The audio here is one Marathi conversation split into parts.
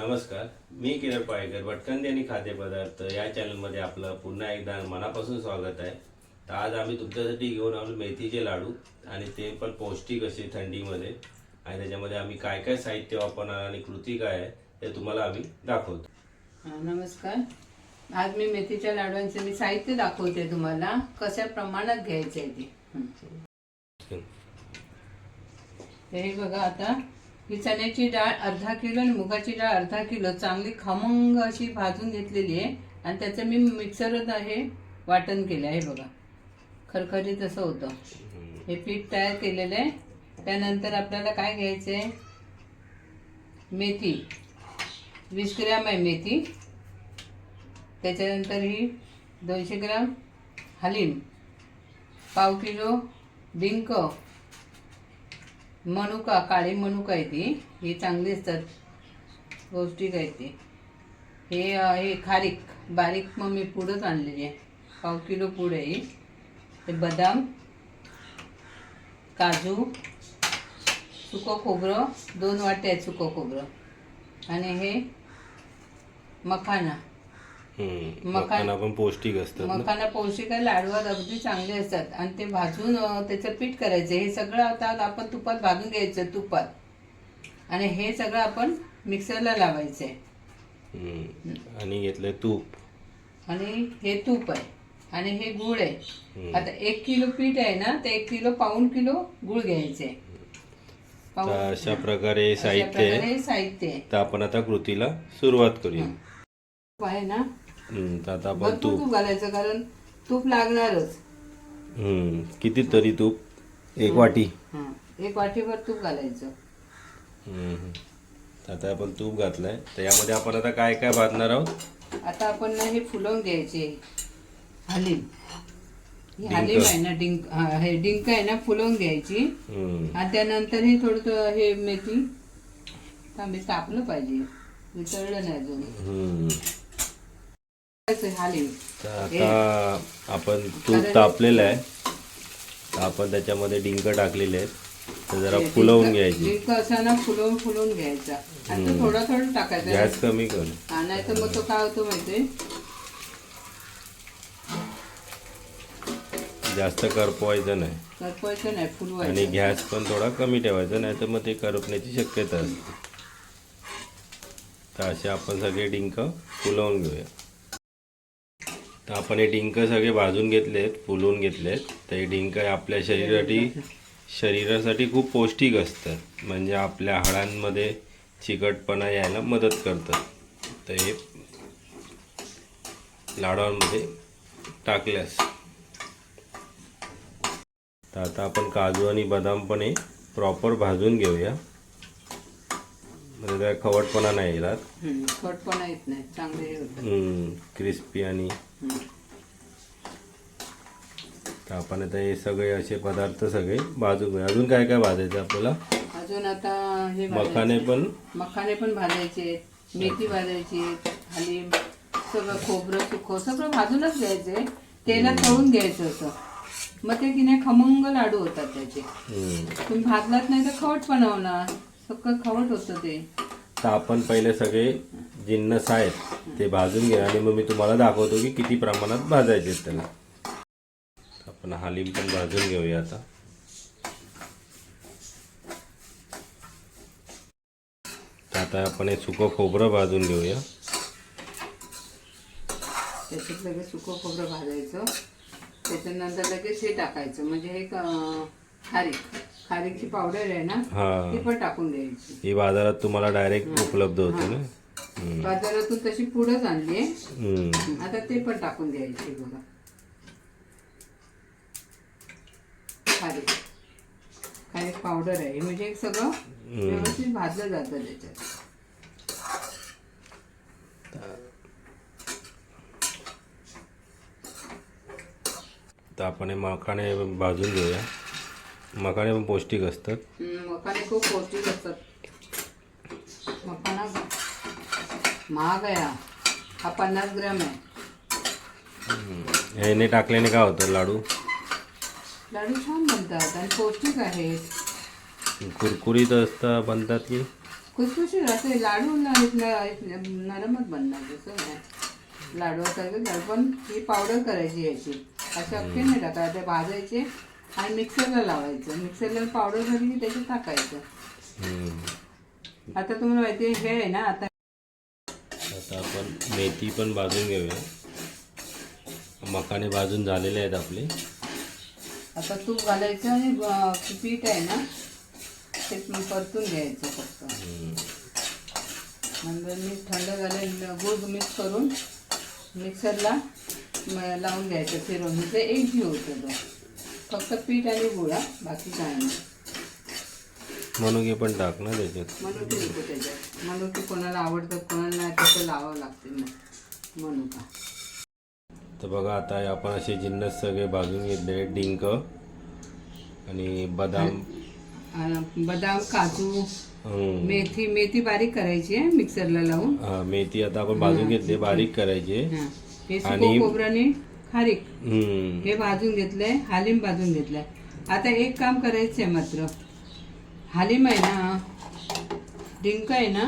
नमस्कार मी किरण पायकर भटकंदी आणि खाद्यपदार्थ या चॅनलमध्ये आपलं पुन्हा एकदा मनापासून स्वागत आहे. तर आज आम्ही तुमच्यासाठी घेऊन आलो मेथीचे लाडू आणि ते पण पौष्टिक असे थंडीमध्ये. आणि त्याच्यामध्ये आम्ही काय काय साहित्य वापरणार आणि कृती काय आहे ते तुम्हाला आम्ही दाखवतो. नमस्कार. आज मी मेथीच्या लाडूंचे मी साहित्य दाखवते तुम्हाला. कशा प्रमाणात घ्यायचे ते. हे बघा आता. ही चण्याची डाळ अर्धा किलो आणि मुगाची डाळ अर्धा किलो चांगली खमंग अशी भाजून घेतलेली आहे. आणि त्याचं मी मिक्सरच आहे वाटण केलं आहे बघा. खरखरीत असं होतं. हे पीठ तयार केलेलं आहे. त्यानंतर आपल्याला काय घ्यायचं आहे? मेथी. वीस ग्रॅम आहे मेथी. त्याच्यानंतर ही दोनशे ग्राम हलीम. पाव किलो डिंक. मनुका काळी मनुका आहे ती. ही चांगली असतात. पौष्टिक आहे ती. हे हे खारीक बारीक मग मी पुढंच आणलेली आहे. पाव किलो पूड आहे ते हे बदाम काजू सुकं खोबरं दोन वाटे आहेत सुकं खोबरं. आणि हे मखाना. मखाना पण पौष्टिक असतात मखाना पौष्टिक आहे लाडवात अगदी चांगले असतात. आणि ते भाजून त्याचं पीठ करायचं. हे सगळं आता आपण तुपात भाजून घ्यायचं तुपात. आणि हे सगळं आपण मिक्सरला लावायचं आहे. आणि घेतलंय तूप. आणि हे तूप आहे. आणि हे गुळ आहे. आता एक किलो पीठ आहे ना तर एक किलो पाऊण किलो गुळ घ्यायचे अशा प्रकारे साहित्य हे साहित्य आहे. तर आपण आता कृतीला सुरुवात करूया. आहे ना हम्म. तर आता आपण भरपूर तूप तूप घालायचं कारण तूप लागणारच हम्म. किती तरी तूप एक वाटी हां एक वाटीभर तूप घालायचं हम्म. तर आता आपण तूप घातलंय तर यामध्ये आपण आता काय काय भाजणार आहोत आता आपण ना हे फुलवून घ्यायचे हलीम ही डिंक. हलीम आहे ना डिंक हा, हे डिंक आहे ना फुलवून घ्यायची हम्म. आणि त्यानंतर हे थोडं हे मेथी थांबे तापलं पाहिजे वितळलं नाही अजून हम्म. आता आपण तूप तापलेलं आहे. आपण त्याच्यामध्ये डिंक टाकलेले आहेत. तर जरा फुलवून घ्यायची. असा ना फुलवून फुलवून घ्यायचा. आणि तो थोडा थोडा टाकायचा गॅस कमी कर. नाही तर मग तो काय होतो माहितीये जास्त करपवायचं नाही. करपवायचं नाही आणि फुलवायचं गॅस पण थोडा कमी ठेवायचा नाही तर मग ते करपण्याची शक्यता असते. तर असे आपण सगळे डिंक फुलवून घेऊया. तर आपण हे डिंक सगळे भाजून घेतलेत फुलवून घेतलेत. तर हे डिंक आपल्या शरीरासाठी शरीरासाठी खूप पौष्टिक असतात. म्हणजे आपल्या हाडांमध्ये चिकटपणा यायला मदत करतात. तर हे लाडवांमध्ये टाकल्यास. तर आता आपण काजू आणि बदाम पण हे प्रॉपर भाजून घेऊया. म्हणजे काय खवटपणा नाही येणार. खटपणा येत नाही. चांगले क्रिस्पी आणि. तर आपण आता हे सगळे असे पदार्थ सगळे घेऊया अजून काय काय भाजायचं आपल्याला? अजून आता हे. मखाने पण? मखाने पण भाजायचे मेथी भाजायची हलीम सगळं खोबरं सुकं सगळं भाजूनच घ्यायचे तेलात तळून घ्यायचं होतं. मग ते की नाही खमंग लाडू होतात त्याचे. तुम्ही भाजलात नाही तर खवट पण होणार. सगळं खवट होतं ते. तर आपण पहिले सगळे जिन्नस आहेत ते भाजून घ्या आणि मग मी तुम्हाला दाखवतो की किती प्रमाणात भाजायचे त्याला. आपण हालीम पण भाजून घेऊया आता. तर आता आपण हे सुकं खोबरं भाजून घेऊया. त्याच्यात लगेच सुकं खोबरं भाजायचं. त्याच्यानंतर लगेच हे टाकायचं. म्हणजे हे खारीक. खारीकची पावडर आहे ना हा. ती पण टाकून द्यायची. ही बाजारात तुम्हाला डायरेक्ट उपलब्ध होते ना? हम्म. बाजारातून तशी पुढंच आणली आहे. हम्म. आता ते पण टाकून द्यायचे बघा. खारीक. खारीक पावडर आहे. म्हणजे सगळं व्यवस्थित भाजलं जातं त्याच्यात. तर आपण हे मखाणे भाजून घेऊया. मखाणे पण पौष्टिक असतात. मखाने खूप पौष्टिक असतात. मखाना महाग आहे हा. हा पन्नास ग्रॅम आहे. ह्याने टाकल्याने काय होतं लाडू? लाडू छान बनतात आणि पौष्टिक आहेत. कुरकुरीत असतात बनतात की? खुसखुशीत राहते लाडू नरमच बनणार जसं लाडूसारखं लाडू पण ही पावडर करायची याची. असे अख्खे नाही टाका ते भाजायचे. आणि मिक्सरला लावायचं. मिक्सरला पावडर झाली की त्याच्यात टाकायचं. आता तुम्हाला माहिती आहे हे आहे ना आता आता आपण मेथी पण भाजून घेऊया. मकाने भाजून झालेले आहेत आपले. आता तूप घालायचं आणि पीठ आहे ना ते परतून घ्यायचं फक्त. नंतर मी थंड झाले गुळ मिक्स करून मिक्सरला लावून घ्यायचं फिरवून. म्हणजे एक जीव होतो तो. फक्त पीठ आणि गुळ हा, बाकी काय नाही. मनुके पण टाक ना त्याच्यात. मनुके नको त्याच्यात. मनुके कोणाला आवडतं कोणाला नाही तसं लावावं लागते मग मनुका तर बघा आता आपण असे जिन्नस सगळे भाजून घेतले डिंक आणि बदाम. आणि बदाम काजू हम्म. मेथी मेथी बारीक करायची आहे मिक्सरला लावून. हा, मेथी आता आपण भाजून घेतली बारीक करायची हा. हे आणि- खारीक. हम्म. हे भाजून घेतलंय हालिम भाजून घेतलंय. आता एक काम करायचं आहे मात्र. हालिम आहे ना डिंक आहे ना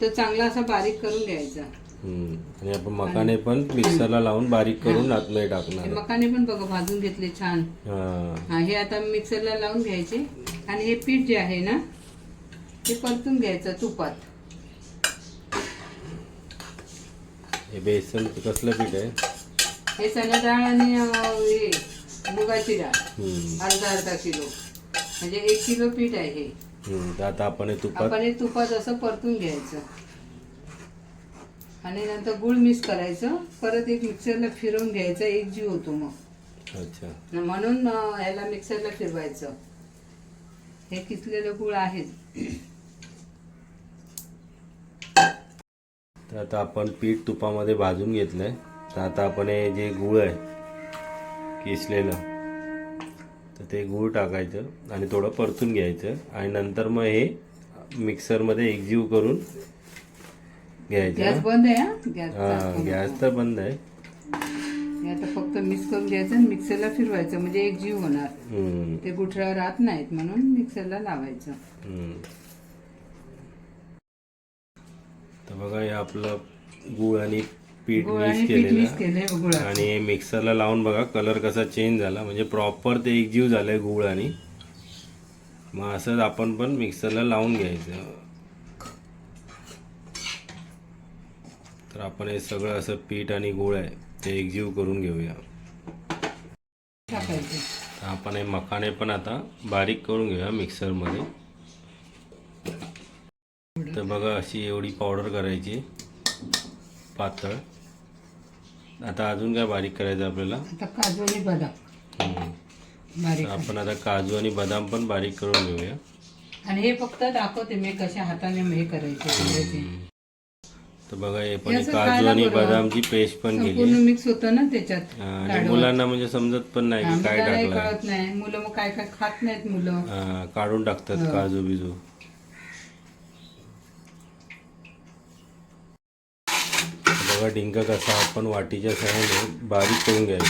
तो चांगला असा बारीक करून घ्यायचा. हम्म. आणि आपण मकाने पण मिक्सरला लावून बारीक करून आतमध्ये हे टाकणार मकाने पण बघा भाजून घेतले छान. हा. हा हे आता मिक्सरला लावून घ्यायचे. आणि हे पीठ जे आहे ना ते परतून घ्यायचं तुपात. हे बेसन कसलं पीठ आहे? हे चणा डाळ आणि हे मुगाची डाळ. अर्धा अर्धा किलो. म्हणजे एक किलो पीठ आहे हे. हम्म. तर आता आपण हे तुपात आपण हे तुपात असं परतून घ्यायचं. आणि नंतर गुळ मिक्स करायचं. परत एक मिक्सरला फिरवून घ्यायचं. एक जीव होतो मग. अच्छा. म्हणून अं, ह्याला मिक्सरला फिरवायचं. हे किसलेलं गुळ आहेच तर आता आपण पीठ तुपामध्ये भाजून घेतलंय. तर आता आपण हे जे गूळ आहे किसलेलं तर ते गूळ टाकायचं आणि थोडं परतून घ्यायचं आणि नंतर मग हे मिक्सरमध्ये एकजीव करून गॅस घ्यायचं बंद आहे हा? गॅस गॅस तर बंद आहे. हे आता फक्त मिक्स करून घ्यायचं आणि मिक्सरला फिरवायचं म्हणजे एक जीव होणार ते गुठळ्या राहत नाहीत म्हणून मिक्सरला लावायचं. तर बघा हे आपलं गूळ आणि पीठ मिक्स केलेलं. आहे. आणि मिक्सरला लावून बघा कलर कसा चेंज झाला. म्हणजे प्रॉपर ते एकजीव झालंय गूळ आणि. मग असंच आपण पण मिक्सरला लावून घ्यायचं. तर आपण हे सगळं असं पीठ आणि गूळ आहे ते एकजीव करून घेऊया. आपण हे मकाने पण आता बारीक करून घेऊया मिक्सरमध्ये. तर बघा अशी एवढी पावडर करायची. पातळ. आता अजून काय बारीक करायचं आपल्याला आता काजू आणि बदाम हम्म. बारीक तर आपण आता काजू आणि बदाम पण बारीक करून घेऊया आणि हे फक्त दाखवते मी कशा हाताने हे करायचे करायचे. तर बघा हे पण हे असं काजू खायला आणि बरं. बदामची पेस्ट पण संपूर्ण मिक्स होतं ना त्याच्यात आणि. मुलांना म्हणजे समजत पण नाही हा, की काय मुलांनाही टाकलंय कळत नाही मुलं मग काय काय खात नाहीत मुलं हा, काढून टाकतात हो. काजू बिजू बघा डिंक कसा आपण वाटीच्या सहाय्याने बारीक करून घ्यायचं.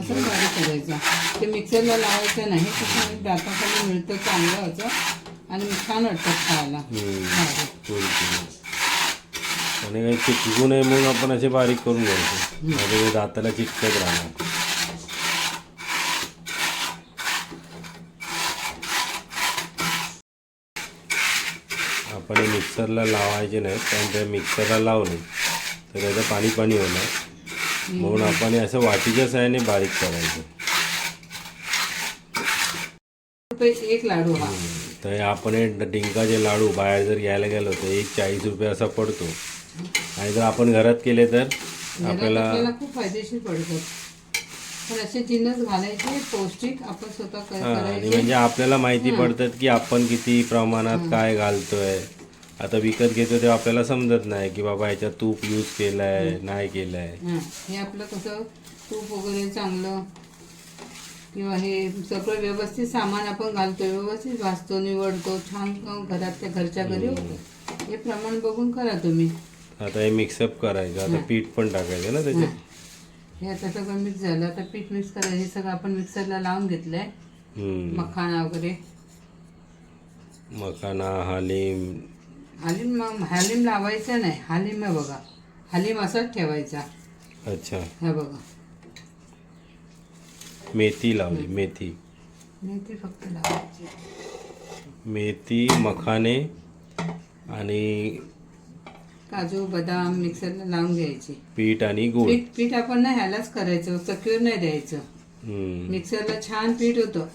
असं बारीक करायचं. ते मिक्सरला लावायचं नाही तसं दाताखाली मिळतं चांगलं असं आणि छान वाटतं खायला. आणि काही चिटकू नये म्हणून आपण असे बारीक करून घ्यायचे. म्हणजे दाताला चिटकत राहणार. आपण हे मिक्सरला लावायचे नाही कारण ते मिक्सरला लावले तर त्याचं पाणी पाणी होणार. म्हणून आपण असं वाटीच्या सहाय्याने बारीक करायचं. एक लाडू तर आपण हे डिंकाचे लाडू बाहेर जर घ्यायला गेलो तर एक चाळीस रुपये असा पडतो. आणि जर आपण घरात केले तर याला आपल्याला खूप फायदेशीर पडतात. पण असे जिन्नस घालायचे पौष्टिक आपण स्वतः कर- हा, आणि करायचे. म्हणजे आपल्याला माहिती पडतात की आपण किती प्रमाणात काय घालतोय. आता विकत घेतो तेव्हा आपल्याला समजत नाही की बाबा ह्याच्यात तूप यूज केलाय नाही केलाय. हा, हे आपलं कसं तूप वगैरे चांगलं किंवा हे सगळं व्यवस्थित सामान आपण घालतो व्यवस्थित भाजतो निवडतो छान घरातल्या घरच्या घरी होतं. हे प्रमाण बघून करा तुम्ही. आता हे मिक्सअप करायचं आता पीठ पण टाकायचं ना त्याच्यात? हे आता सगळं मिक्स झालं आता पीठ मिक्स करायचं हे सगळं आपण मिक्सरला लावून घेतलंय. हम्म. मखाना वगैरे. मखाना हालीम हालीम हालीम लावायचं नाही. हालीम आहे बघा. हालीम असाच ठेवायचा. अच्छा. हे बघा. मेथी लावली मेथी. मेथी फक्त लावायची. मेथी मखाने आणि काजू बदाम मिक्सरला लावून घ्यायची. पीठ आणि गूळ. पीठ पीठ आपण ना ह्यालाच करायचं. चक्कीवर नाही द्यायचं. हम्म. मिक्सरला छान पीठ होतं.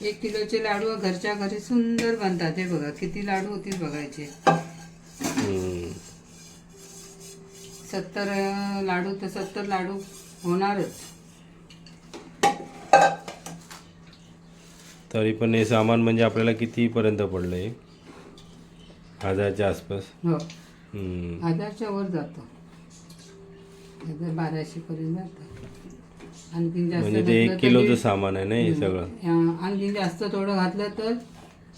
एक किलोचे लाडू घरच्या घरी सुंदर बनतात. हे बघा किती लाडू होतील बघायचे. सत्तर लाडू तर सत्तर लाडू होणारच. तरी पण हे सामान म्हणजे आपल्याला कितीपर्यंत पडलं हे हजारच्या आसपास? हो. हजारच्या वर जातो. हजार बाराशे पर्यंत जातं. आणखीन जास्त म्हणजे ते घातलं एक किलोचं तरी- सामान आहे ना हे सगळं? जास्त थोडं घातलं तर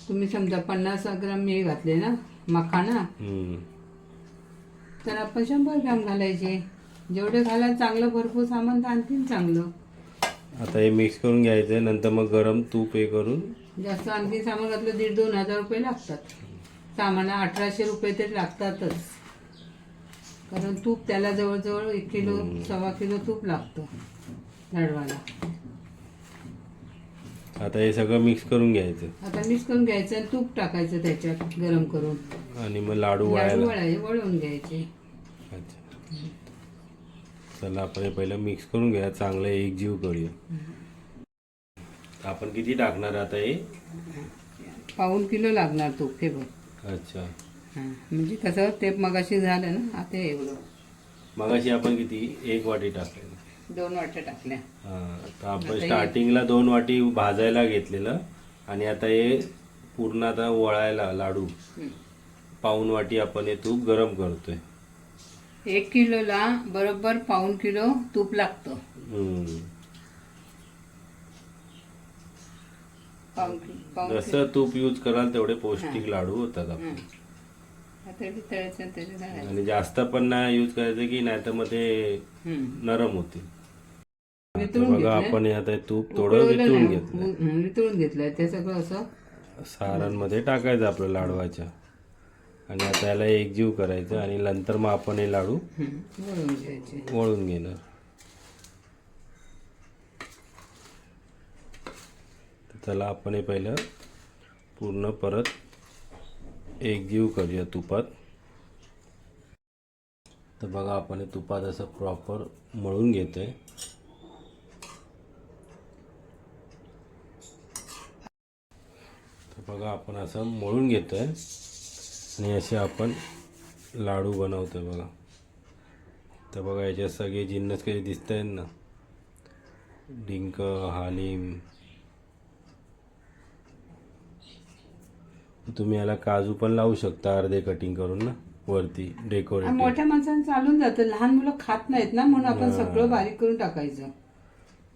तुम्ही समजा पन्नास ग्राम हे घातले ना मखाना. हम्म. तर आपण शंभर ग्राम घालायचे. जेवढे घालाल चांगलं भरपूर सामान तर आणखीन चांगलं. आता हे मिक्स करून घ्यायचं नंतर मग गरम तूप हे करून. जास्त आणखी सामान घातलं दीड दोन हजार रुपये लागतात. सामाना अठराशे रुपये तरी लागतातच. कारण तूप त्याला जवळजवळ एक किलो सव्वा किलो तूप लागतं. आता हे सगळं मिक्स करून घ्यायचं. आता मिक्स करून घ्यायचं आणि तूप टाकायचं त्याच्यात गरम करून. आणि मग लाडू लाडू वळायला. वळवून घ्यायचे. अच्छा. चला आपण हे पहिलं मिक्स करून घ्या चांगलं एकजीव करूया. आपण किती टाकणार आता हे? पाऊन किलो लागणार तूप हे बघ. अच्छा. हां म्हणजे कसं ते मगाशी झालं ना आता एवढं. मगाशी आपण किती? एक वाटी टाकलेलं दोन वाट्या टाकल्या. हा तर आपण स्टार्टिंगला दोन वाटी भाजायला घेतलेलं आणि आता हे पूर्ण आता वळायला लाडू. पाऊन वाटी आपण हे तूप गरम करतोय. एक किलोला बरोबर पाऊन किलो तूप लागतं. जसं तूप यूज कराल तेवढे पौष्टिक लाडू होतात तळायचं आणि जास्त पण नाही यूज करायचं की नाही तर मग ते. नरम होतील. वितळून बघा घेतलंय. आपण हे आता हे तूप थोडं उकळवलं वितळून नाही. घेतलं हं, वितळून घेतलंय. ते सगळं असं सारांमध्ये टाकायचं आपलं लाडवाच्या. आणि आता याला एकजीव करायचं आणि नंतर मग आपण हे लाडू हं, घ्यायचे. वळून घेणार. तर चला आपण हे पहिलं पूर्ण परत एकजीव करूया तुपात. तर बघा आपण हे तुपात असं प्रॉपर मळून घेतोय. बघा आपण असं मळून घेतोय. आणि असे आपण लाडू बनवतोय बघा. तर बघा याच्यात सगळे जिन्नस काही दिसत आहेत ना. डिंक हालिम. तुम्ही याला काजू पण लावू शकता अर्धे कटिंग करून ना वरती आणि डेकोरेटिव्ह मोठ्या माणसांना चालून जातं. लहान मुलं खात नाहीत ना म्हणून आपण सगळं बारीक करून टाकायचं.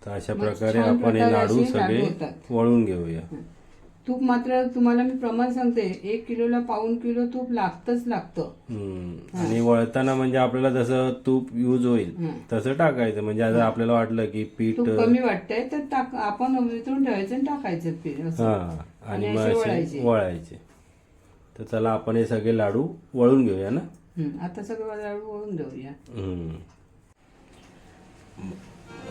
तर अशा प्रकारे आपण हे लाडू सगळे. वळून घेऊया. तूप मात्र तुम्हाला मी प्रमाण सांगते एक किलोला पाऊन किलो तूप लागतच लागतं. आणि वळताना म्हणजे आपल्याला जसं तूप यूज होईल. तसं टाकायचं. म्हणजे आता आपल्याला वाटलं की पीठ तूप कमी वाटतंय तर आपण वितळून ठेवायचं आणि टाकायचं पीठ आणि मग वळायचे. तर चला आपण हे सगळे लाडू वळून घेऊया ना? आता सगळं लाडू वळून हम्म.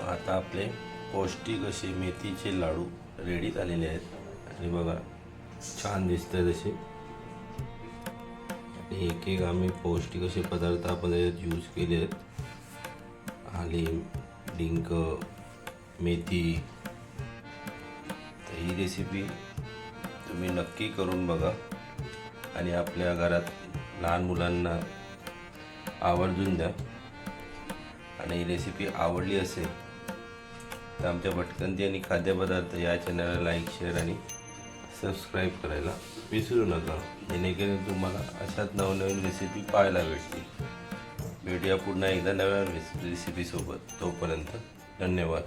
आता आपले पौष्टिक असे मेथीचे लाडू रेडी झालेले आहेत. आणि बघा छान दिसत आहे तशी. आणि एक एक आम्ही पौष्टिक असे पदार्थ आपण याच्यात यूज केले आहेत हालीम डिंक मेथी. तर ही रेसिपी तुम्ही नक्की करून बघा. आणि आपल्या घरात लहान मुलांना आवर्जून द्या. आणि ही रेसिपी आवडली असेल तर आमच्या भटकंती आणि खाद्यपदार्थ या चॅनलला लाईक शेअर आणि सबस्क्राईब करायला विसरू नका. जेणेकरून तुम्हाला अशाच नवनवीन रेसिपी पाहायला भेटतील. भेटूया पुन्हा एकदा नव्या रेसिपीसोबत तोपर्यंत धन्यवाद.